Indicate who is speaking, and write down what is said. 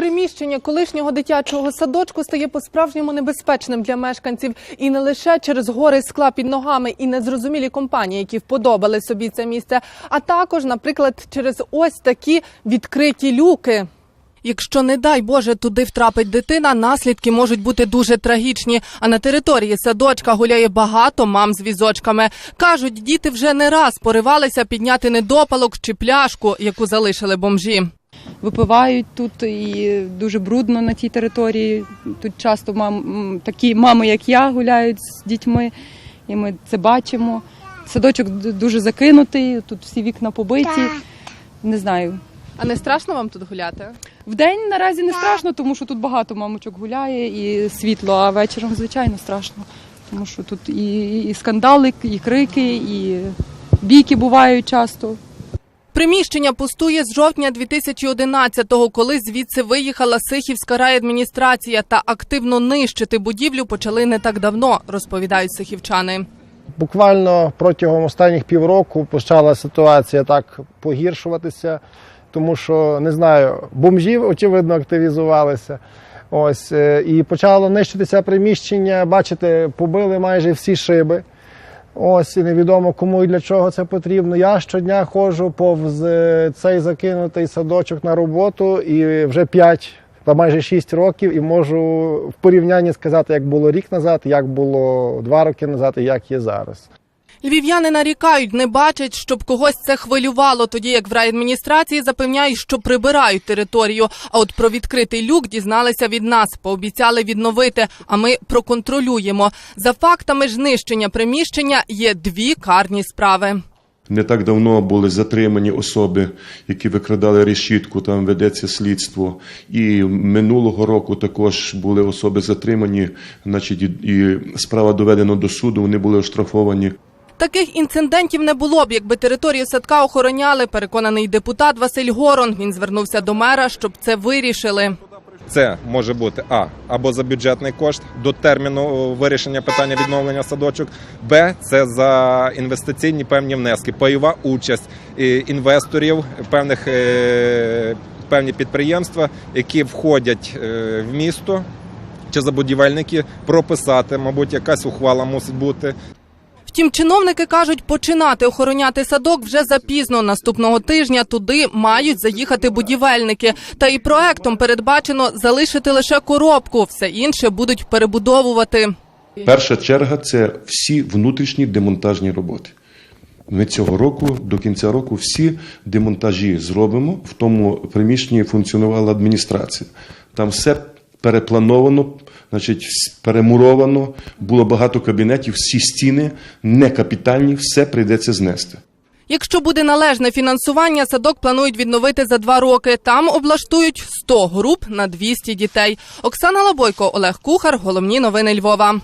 Speaker 1: Приміщення колишнього дитячого садочку стає по-справжньому небезпечним для мешканців і не лише через гори скла під ногами і незрозумілі компанії, які вподобали собі це місце, а також, наприклад, через ось такі відкриті люки. Якщо, не дай Боже, туди втрапить дитина, наслідки можуть бути дуже трагічні. А на території садочка гуляє багато мам з візочками. Кажуть, діти вже не раз поривалися підняти недопалок чи пляшку, яку залишили бомжі.
Speaker 2: Випивають тут і дуже брудно на тій території. Тут часто мам, такі мами, як я, гуляють з дітьми, і ми це бачимо. Садочок дуже закинутий, тут всі вікна побиті. Не знаю.
Speaker 1: А не страшно вам тут гуляти?
Speaker 2: Вдень наразі не страшно, тому що тут багато мамочок гуляє і світло, а вечором, звичайно, страшно. Тому що тут і, і скандали, і крики, і бійки бувають часто.
Speaker 1: Приміщення пустує з жовтня 2011-го, коли звідси виїхала Сихівська райадміністрація та активно нищити будівлю почали не так давно, розповідають сихівчани.
Speaker 3: Буквально протягом останніх півроку почала ситуація так погіршуватися, тому що не знаю, бомжі очевидно активізувалися. Ось е, і почало нищитися приміщення. Бачите, побили майже всі шиби. Ось і невідомо кому і для чого це потрібно. Я щодня ходжу повз е, цей закинутий садочок на роботу і вже 5 та майже 6 років, і можу в порівнянні сказати, як було рік назад, як було 2 роки назад і як є зараз.
Speaker 1: Львів'яни нарікають, не бачать, щоб когось це хвилювало, тоді як в райадміністрації запевняють, що прибирають територію. А от про відкритий люк дізналися від нас, пообіцяли відновити. А ми проконтролюємо. За фактами знищення приміщення є дві карні справи.
Speaker 4: Не так давно були затримані особи, які викрадали решітку, там ведеться слідство. І минулого року також були особи затримані, значить, і справа доведена до суду, вони були оштрафовані.
Speaker 1: Таких інцидентів не було б, якби територію садка охороняли. Переконаний депутат Василь Горон. Він звернувся до мера, щоб це вирішили.
Speaker 5: Це може бути а або за бюджетний кошт до терміну вирішення питання відновлення садочок. Б це за інвестиційні певні внески, пайова участь е, інвесторів, певних е, певні підприємства, які входять е, в місто. Чи забудівельники прописати, мабуть, якась ухвала мусить бути.
Speaker 1: Втім, чиновники кажуть, починати охороняти садок вже запізно. Наступного тижня туди мають заїхати будівельники. Та і проектом передбачено залишити лише коробку, все інше будуть перебудовувати.
Speaker 4: Перша черга це всі внутрішні демонтажні роботи. Ми цього року, до кінця року, всі демонтажі зробимо. В тому приміщенні функціонувала адміністрація. Там все переплановано, значить, перемуровано, було багато кабінетів, всі стіни не капітальні, все прийдеться знести.
Speaker 1: Якщо буде належне фінансування, садок планують відновити за два роки. Там облаштують 100 груп на 200 дітей. Оксана Лабойко, Олег Кухар. Головні новини Львова.